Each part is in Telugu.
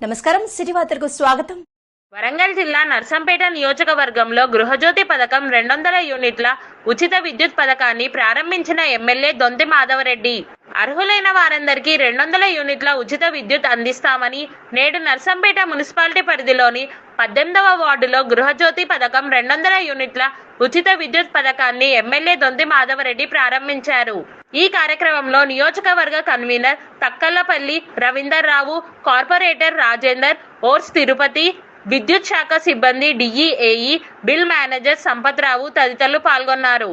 నమస్కారం సిటీ వార్తలకు స్వాగతం. వరంగల్ జిల్లా నర్సంపేట నియోజకవర్గంలో గృహజ్యోతి పథకం రెండు వందల యూనిట్ల ఉచిత విద్యుత్ పథకాన్ని ప్రారంభించిన ఎమ్మెల్యే దొంతి మాధవరెడ్డి. అర్హులైన వారందరికీ రెండు వందల యూనిట్ల ఉచిత విద్యుత్ అందిస్తామని నేడు నర్సంపేట మున్సిపాలిటీ పరిధిలోని పద్దెనిమిదవ వార్డులో గృహజ్యోతి పథకం రెండు వందల యూనిట్ల ఉచిత విద్యుత్ పథకాన్ని ఎమ్మెల్యే దొంతి మాధవరెడ్డి ప్రారంభించారు. ఈ కార్యక్రమంలో నియోజకవర్గ కన్వీనర్ తక్కల్లపల్లి రవీందర్ రావు కార్పొరేటర్ రాజేందర్ ఓర్స్ తిరుపతి విద్యుత్ శాఖ సిబ్బంది డిఈఏఈ బిల్ మేనేజర్ సంపత్రావు తదితరులు పాల్గొన్నారు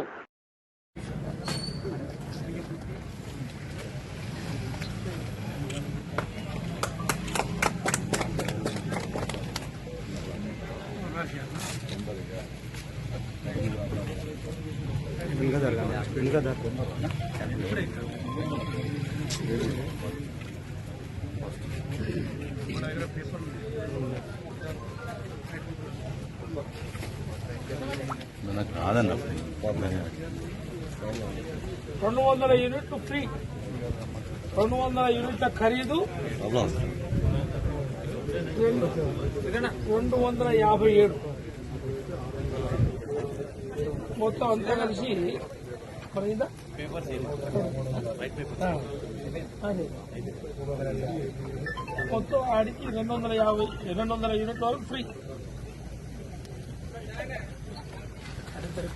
వెనుక జరగాలి వెనుక జరగాలి నాకు రాదన్న రెండు వందల యూనిట్లు ఫ్రీ రెండు వందల యూనిట్ల ఖరీదు రెండు ఇదేనా? రెండు వందల యాభై ఏడు మొత్తం అంతా కలిసి అదే. మొత్తం ఆడికి రెండు వందల యాభై రెండు వందల యూనిట్ల వరకు ఫ్రీ.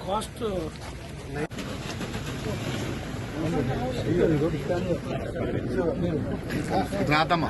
కాస్ట్ రాదమ్మా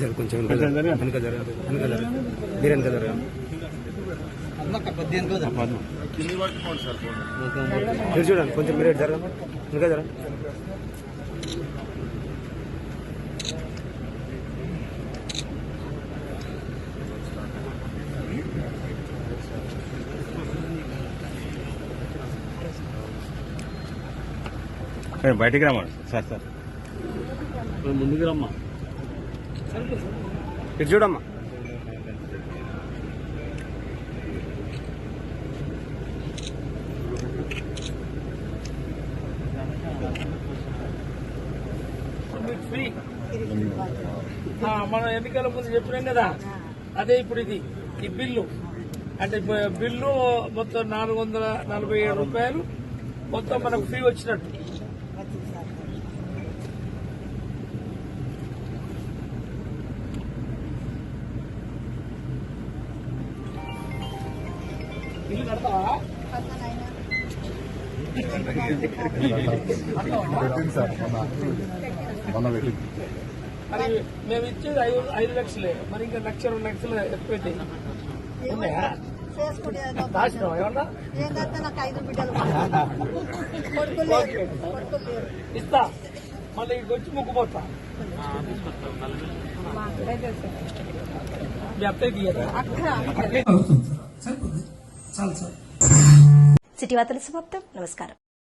జర కొంచెం వెనుక జరగాలి వెనుక జరగాలి మీరు వెనుక మీరు చూడండి కొంచెం మీరు జరగండి వెనుక జరగండి బయటికి రమ్మా సార్ సార్. ముందుకు రమ్మా. ఇటు చూడమ్మా. మనం ఫ్రీ మన ఎన్నికల ముందు చెప్పినాం కదా? అదే ఇప్పుడు ఇది ఈ బిల్లు. అంటే బిల్లు మొత్తం నాలుగు వందల నలభై ఏడు రూపాయలు. మొత్తం మనకు ఫ్రీ వచ్చినట్టు. బిల్లు కడతావా? పెట్టింది సార్. మొన్న మొన్న పెట్టింది మరి మేము ఇచ్చేది ఐదు ఐదు లక్షలే. మరి ఇంకా లక్ష రెండు లక్షలు ఎక్కువైతే ఉన్నాయా? ఇస్తా. మళ్ళీ ఇక్కడికి వచ్చి ముక్కుపోతా మీ అత్తయ్య తీయదా సిటీ వార్తల సమాప్తం నమస్కారం